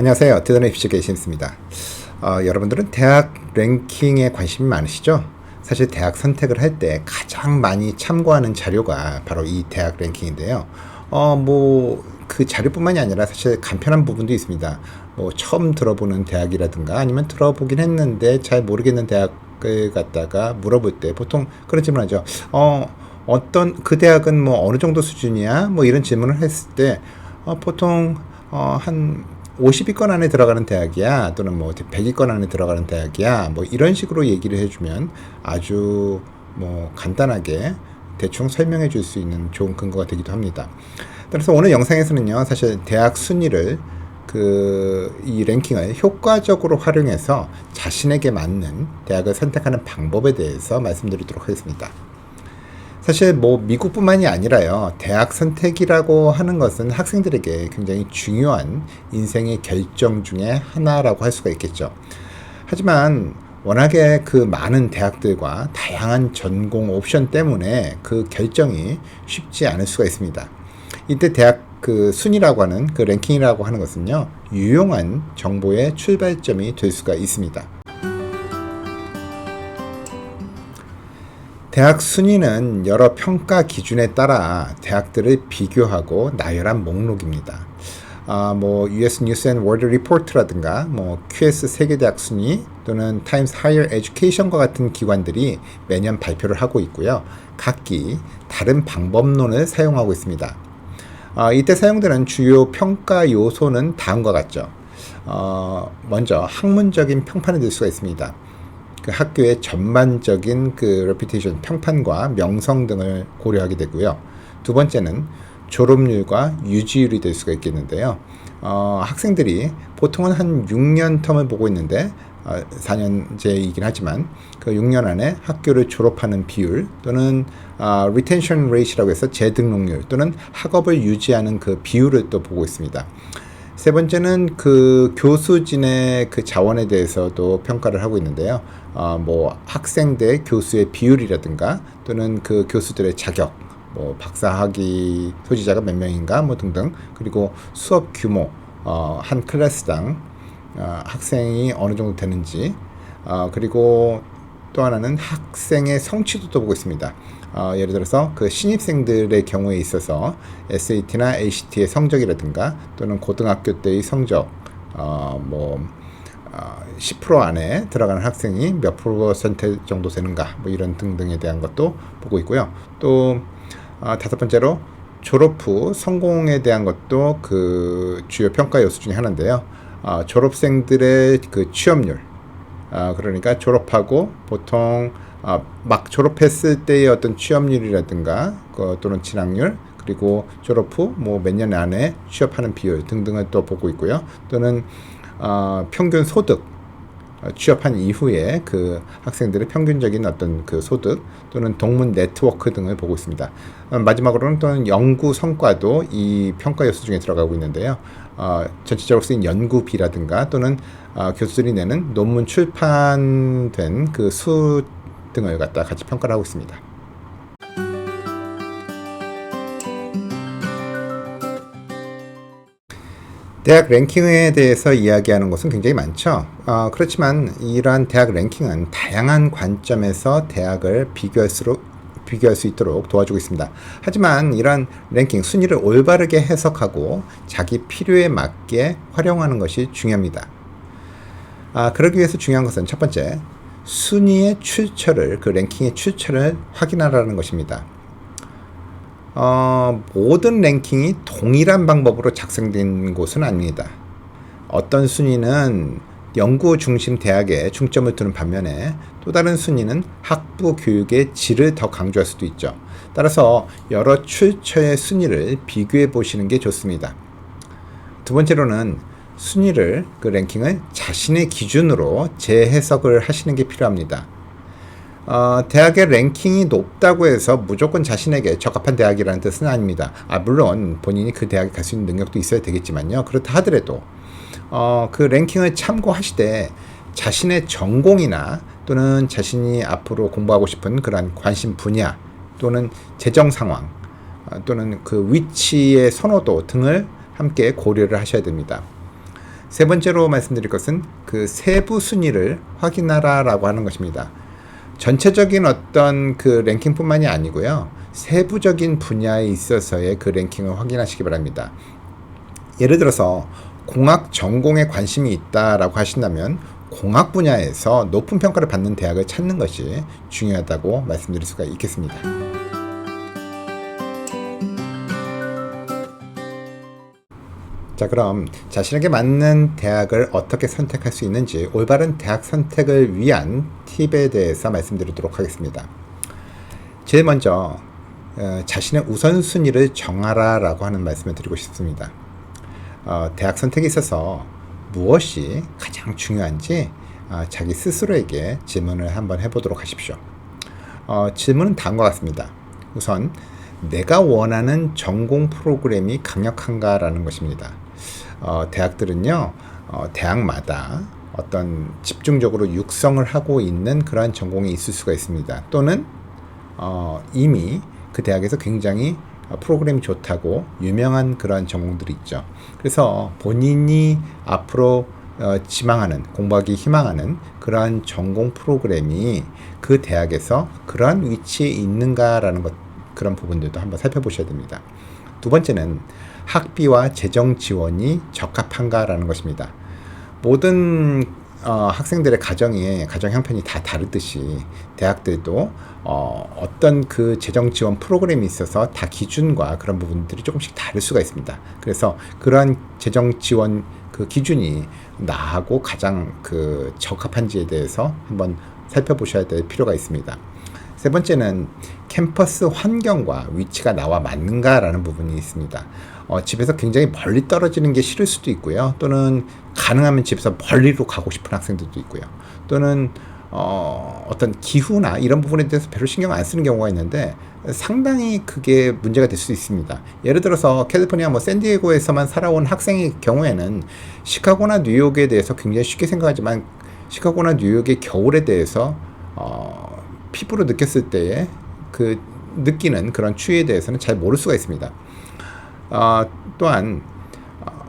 안녕하세요. 드더네 퓨처 게이심스입니다. 어, 여러분들은 대학 랭킹에 관심이 많으시죠? 사실 대학 선택을 할 때 가장 많이 참고하는 자료가 바로 이 대학 랭킹인데요. 어, 뭐, 그 자료뿐만이 아니라 사실 간편한 부분도 있습니다. 뭐, 처음 들어보는 대학이라든가 아니면 들어보긴 했는데 잘 모르겠는 대학을 갖다가 물어볼 때 보통 그런 질문 하죠. 어, 어떤, 그 대학은 뭐 어느 정도 수준이야? 뭐 이런 질문을 했을 때, 어, 보통, 어, 한 50위권 안에 들어가는 대학이야 또는 뭐 100위권 안에 들어가는 대학이야 뭐 이런 식으로 얘기를 해주면 아주 뭐 간단하게 대충 설명해 줄 수 있는 좋은 근거가 되기도 합니다. 그래서 오늘 영상에서는요 사실 대학 순위를 그이 랭킹을 효과적으로 활용해서 자신에게 맞는 대학을 선택하는 방법에 대해서 말씀드리도록 하겠습니다. 사실 뭐 미국뿐만이 아니라요. 대학 선택이라고 하는 것은 학생들에게 굉장히 중요한 인생의 결정 중에 하나라고 할 수가 있겠죠. 하지만 워낙에 그 많은 대학들과 다양한 전공 옵션 때문에 그 결정이 쉽지 않을 수가 있습니다. 이때 대학 그 순위라고 하는 그 랭킹이라고 하는 것은요. 유용한 정보의 출발점이 될 수가 있습니다. 대학 순위는 여러 평가 기준에 따라 대학들을 비교하고 나열한 목록입니다. 아, 뭐 US News and World Report라든가 뭐 QS 세계대학 순위 또는 Times Higher Education과 같은 기관들이 매년 발표를 하고 있고요. 각기 다른 방법론을 사용하고 있습니다. 아, 이때 사용되는 주요 평가 요소는 다음과 같죠. 어, 먼저 학문적인 평판이 될 수가 있습니다. 그 학교의 전반적인 그 레피테이션 평판과 명성 등을 고려하게 되고요. 두 번째는 졸업률과 유지율이 될 수가 있겠는데요. 어, 학생들이 보통은 한 6년 텀을 보고 있는데 어, 4년제이긴 하지만 그 6년 안에 학교를 졸업하는 비율 또는 어, retention rate라고 해서 재등록률 또는 학업을 유지하는 그 비율을 또 보고 있습니다. 세 번째는 그 교수진의 그 자원에 대해서도 평가를 하고 있는데요. 어, 뭐 학생 대 교수의 비율이라든가 또는 그 교수들의 자격, 뭐 박사학위 소지자가 몇 명인가 뭐 등등 그리고 수업 규모, 어, 한 클래스당 어, 학생이 어느 정도 되는지 어, 그리고 또 하나는 학생의 성취도도 보고 있습니다. 어, 예를 들어서 그 신입생들의 경우에 있어서 SAT나 ACT의 성적이라든가 또는 고등학교 때의 성적, 어, 뭐, 어, 10% 안에 들어가는 학생이 몇 퍼센트 정도 되는가, 뭐 이런 등등에 대한 것도 보고 있고요. 또, 어, 다섯 번째로 졸업 후 성공에 대한 것도 그 주요 평가 요소 중에 하나인데요. 어, 졸업생들의 그 취업률, 어, 그러니까 졸업하고 보통 어, 막 졸업했을 때의 어떤 취업률이라든가 그, 또는 진학률 그리고 졸업 후 뭐 몇 년 안에 취업하는 비율 등등을 또 보고 있고요. 또는 어, 평균 소득 어, 취업한 이후에 그 학생들의 평균적인 어떤 그 소득 또는 동문 네트워크 등을 보고 있습니다. 어, 마지막으로는 또는 연구 성과도 이 평가 요소 중에 들어가고 있는데요. 어, 전체적으로 쓰인 연구비라든가 또는 어, 교수들이 내는 논문 출판된 그 수 등을 갖다 같이 평가를 하고 있습니다. 대학 랭킹에 대해서 이야기하는 것은 굉장히 많죠. 어, 그렇지만 이러한 대학 랭킹은 다양한 관점에서 대학을 비교할수록 비교할 수 있도록 도와주고 있습니다. 하지만 이러한 랭킹 순위를 올바르게 해석하고 자기 필요에 맞게 활용하는 것이 중요합니다. 아, 그러기 위해서 중요한 것은 첫 번째, 순위의 출처를, 그 랭킹의 출처를 확인하라는 것입니다. 어, 모든 랭킹이 동일한 방법으로 작성된 곳은 아닙니다. 어떤 순위는 연구 중심 대학에 중점을 두는 반면에 또 다른 순위는 학부 교육의 질을 더 강조할 수도 있죠. 따라서 여러 출처의 순위를 비교해 보시는 게 좋습니다. 두 번째로는 순위를 그 랭킹을 자신의 기준으로 재해석을 하시는 게 필요합니다. 어, 대학의 랭킹이 높다고 해서 무조건 자신에게 적합한 대학이라는 뜻은 아닙니다. 아, 물론 본인이 그 대학에 갈 수 있는 능력도 있어야 되겠지만요. 그렇다 하더라도 어, 그 랭킹을 참고하시되 자신의 전공이나 또는 자신이 앞으로 공부하고 싶은 그러한 관심 분야 또는 재정 상황 어, 또는 그 위치의 선호도 등을 함께 고려를 하셔야 됩니다. 세 번째로 말씀드릴 것은 그 세부 순위를 확인하라라고 하는 것입니다. 전체적인 어떤 그 랭킹뿐만이 아니고요. 세부적인 분야에 있어서의 그 랭킹을 확인하시기 바랍니다. 예를 들어서 공학 전공에 관심이 있다라고 하신다면 공학 분야에서 높은 평가를 받는 대학을 찾는 것이 중요하다고 말씀드릴 수가 있겠습니다. 자, 그럼 자신에게 맞는 대학을 어떻게 선택할 수 있는지 올바른 대학 선택을 위한 팁에 대해서 말씀드리도록 하겠습니다. 제일 먼저 어, 자신의 우선순위를 정하라라고 하는 말씀을 드리고 싶습니다. 어, 대학 선택에 있어서 무엇이 가장 중요한지 어, 자기 스스로에게 질문을 한번 해보도록 하십시오. 어, 질문은 다음과 같습니다. 우선 내가 원하는 전공 프로그램이 강력한가라는 것입니다. 어, 대학들은요, 어, 대학마다 어떤 집중적으로 육성을 하고 있는 그러한 전공이 있을 수가 있습니다. 또는 어, 이미 그 대학에서 굉장히 프로그램이 좋다고 유명한 그러한 전공들이 있죠. 그래서 본인이 앞으로 어, 지망하는 공부하기 희망하는 그러한 전공 프로그램이 그 대학에서 그러한 위치에 있는가라는 것 그런 부분들도 한번 살펴보셔야 됩니다. 두 번째는 학비와 재정 지원이 적합한가라는 것입니다. 모든 어, 학생들의 가정이 가정 형편이 다 다르듯이 대학들도 어, 어떤 그 재정 지원 프로그램이 있어서 다 기준과 그런 부분들이 조금씩 다를 수가 있습니다. 그래서 그러한 재정 지원 그 기준이 나하고 가장 그 적합한지에 대해서 한번 살펴보셔야 될 필요가 있습니다. 세 번째는 캠퍼스 환경과 위치가 나와 맞는가라는 부분이 있습니다. 어, 집에서 굉장히 멀리 떨어지는 게 싫을 수도 있고요. 또는 가능하면 집에서 멀리로 가고 싶은 학생들도 있고요. 또는 어, 어떤 기후나 이런 부분에 대해서 별로 신경 안 쓰는 경우가 있는데 상당히 그게 문제가 될 수 있습니다. 예를 들어서 캘리포니아 뭐 샌디에고에서만 살아온 학생의 경우에는 시카고나 뉴욕에 대해서 굉장히 쉽게 생각하지만 시카고나 뉴욕의 겨울에 대해서 어, 피부로 느꼈을 때에 그 느끼는 그런 추위에 대해서는 잘 모를 수가 있습니다. 어, 또한 어,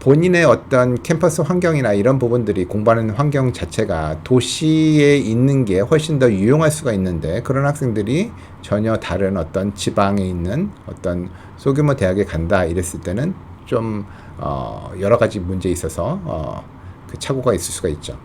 본인의 어떤 캠퍼스 환경이나 이런 부분들이 공부하는 환경 자체가 도시에 있는 게 훨씬 더 유용할 수가 있는데 그런 학생들이 전혀 다른 어떤 지방에 있는 어떤 소규모 대학에 간다 이랬을 때는 좀 어, 여러 가지 문제 있어서 어, 그 착오가 있을 수가 있죠.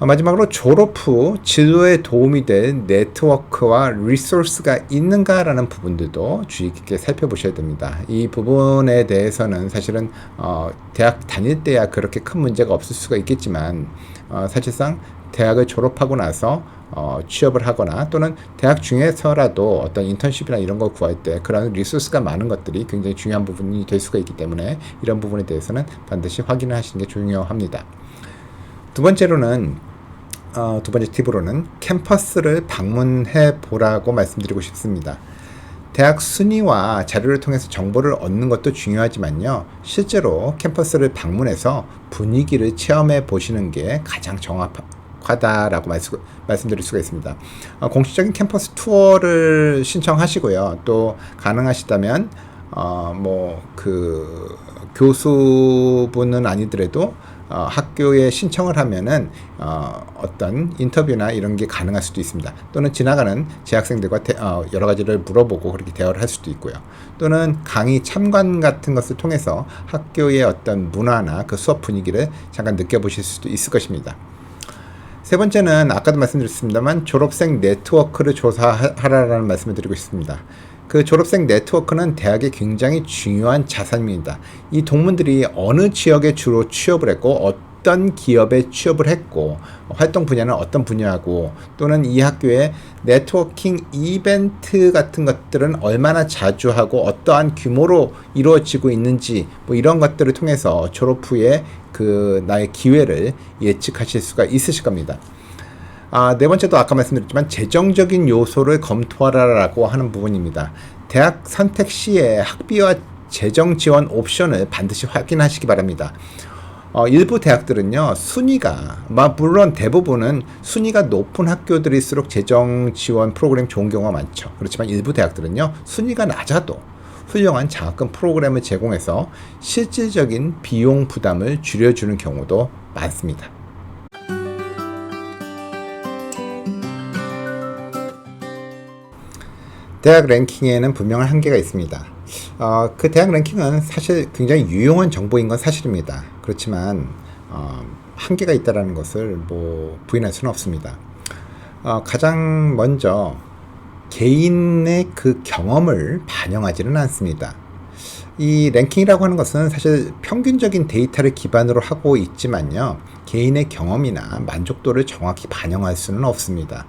어, 마지막으로 졸업 후 진로에 도움이 될 네트워크와 리소스가 있는가라는 부분들도 주의 깊게 살펴보셔야 됩니다. 이 부분에 대해서는 사실은 어, 대학 다닐 때야 그렇게 큰 문제가 없을 수가 있겠지만 어, 사실상 대학을 졸업하고 나서 어, 취업을 하거나 또는 대학 중에서라도 어떤 인턴십이나 이런 걸 구할 때 그런 리소스가 많은 것들이 굉장히 중요한 부분이 될 수가 있기 때문에 이런 부분에 대해서는 반드시 확인을 하시는 게 중요합니다. 두 번째로는 어, 두 번째 팁으로는 캠퍼스를 방문해 보라고 말씀드리고 싶습니다. 대학 순위와 자료를 통해서 정보를 얻는 것도 중요하지만요. 실제로 캠퍼스를 방문해서 분위기를 체험해 보시는 게 가장 정확하다라고 말씀, 말씀드릴 수가 있습니다. 어, 공식적인 캠퍼스 투어를 신청하시고요. 또 가능하시다면 어, 뭐 그 교수분은 아니더라도 어, 학교에 신청을 하면은 어, 어떤 인터뷰나 이런 게 가능할 수도 있습니다. 또는 지나가는 재학생들과 대, 어, 여러 가지를 물어보고 그렇게 대화를 할 수도 있고요. 또는 강의 참관 같은 것을 통해서 학교의 어떤 문화나 그 수업 분위기를 잠깐 느껴보실 수도 있을 것입니다. 세 번째는 아까도 말씀드렸습니다만 졸업생 네트워크를 조사하라는 말씀을 드리고 싶습니다. 그 졸업생 네트워크는 대학의 굉장히 중요한 자산입니다. 이 동문들이 어느 지역에 주로 취업을 했고 어떤 기업에 취업을 했고 활동 분야는 어떤 분야고 또는 이 학교의 네트워킹 이벤트 같은 것들은 얼마나 자주 하고 어떠한 규모로 이루어지고 있는지 뭐 이런 것들을 통해서 졸업 후에 그 나의 기회를 예측하실 수가 있으실 겁니다. 아, 네 번째도 아까 말씀드렸지만 재정적인 요소를 검토하라라고 하는 부분입니다. 대학 선택 시에 학비와 재정 지원 옵션을 반드시 확인하시기 바랍니다. 어, 일부 대학들은요, 순위가, 물론 대부분은 순위가 높은 학교들일수록 재정 지원 프로그램 좋은 경우가 많죠. 그렇지만 일부 대학들은요, 순위가 낮아도 훌륭한 장학금 프로그램을 제공해서 실질적인 비용 부담을 줄여주는 경우도 많습니다. 대학 랭킹에는 분명한 한계가 있습니다. 어, 그 대학 랭킹은 사실 굉장히 유용한 정보인 건 사실입니다. 그렇지만 어, 한계가 있다는 것을 뭐 부인할 수는 없습니다. 어, 가장 먼저 개인의 그 경험을 반영하지는 않습니다. 이 랭킹이라고 하는 것은 사실 평균적인 데이터를 기반으로 하고 있지만요. 개인의 경험이나 만족도를 정확히 반영할 수는 없습니다.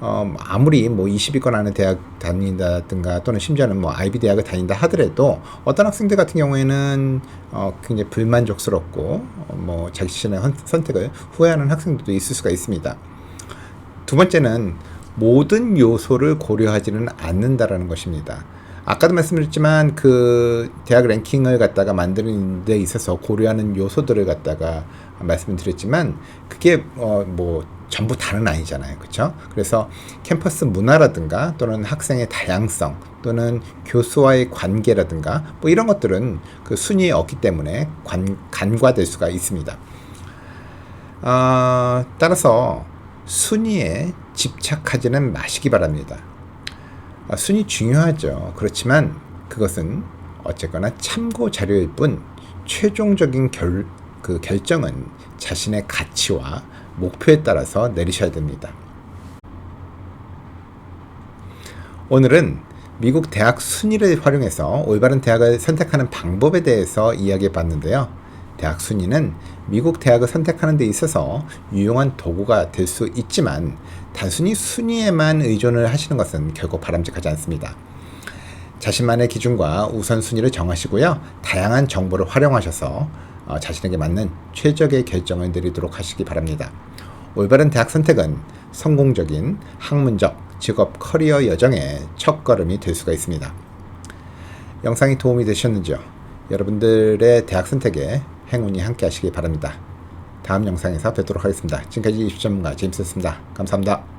어, 아무리 뭐 20위권 안에 대학 다닌다든가 또는 심지어는 뭐 아이비 대학을 다닌다 하더라도 어떤 학생들 같은 경우에는 어, 굉장히 불만족스럽고 어, 뭐 자신의 헌- 선택을 후회하는 학생들도 있을 수가 있습니다. 두 번째는 모든 요소를 고려하지는 않는다라는 것입니다. 아까도 말씀드렸지만 그 대학 랭킹을 갖다가 만드는 데 있어서 고려하는 요소들을 갖다가 말씀을 드렸지만 그게 어 뭐 전부 다는 아니잖아요. 그렇죠? 그래서 캠퍼스 문화라든가 또는 학생의 다양성 또는 교수와의 관계라든가 뭐 이런 것들은 그 순위에 없기 때문에 관, 간과될 수가 있습니다. 아, 따라서 순위에 집착하지는 마시기 바랍니다. 아, 순위 중요하죠. 그렇지만 그것은 어쨌거나 참고 자료일 뿐 최종적인 결, 그 결정은 자신의 가치와 목표에 따라서 내리셔야 됩니다. 오늘은 미국 대학 순위를 활용해서 올바른 대학을 선택하는 방법에 대해서 이야기해 봤는데요. 대학 순위는 미국 대학을 선택하는 데 있어서 유용한 도구가 될 수 있지만 단순히 순위에만 의존을 하시는 것은 결코 바람직하지 않습니다. 자신만의 기준과 우선순위를 정하시고요. 다양한 정보를 활용하셔서 어, 자신에게 맞는 최적의 결정을 내리도록 하시기 바랍니다. 올바른 대학 선택은 성공적인 학문적, 직업, 커리어 여정의 첫걸음이 될 수가 있습니다. 영상이 도움이 되셨는지요? 여러분들의 대학 선택에 행운이 함께 하시기 바랍니다. 다음 영상에서 뵙도록 하겠습니다. 지금까지 입시 전문가 제임스였습니다. 감사합니다.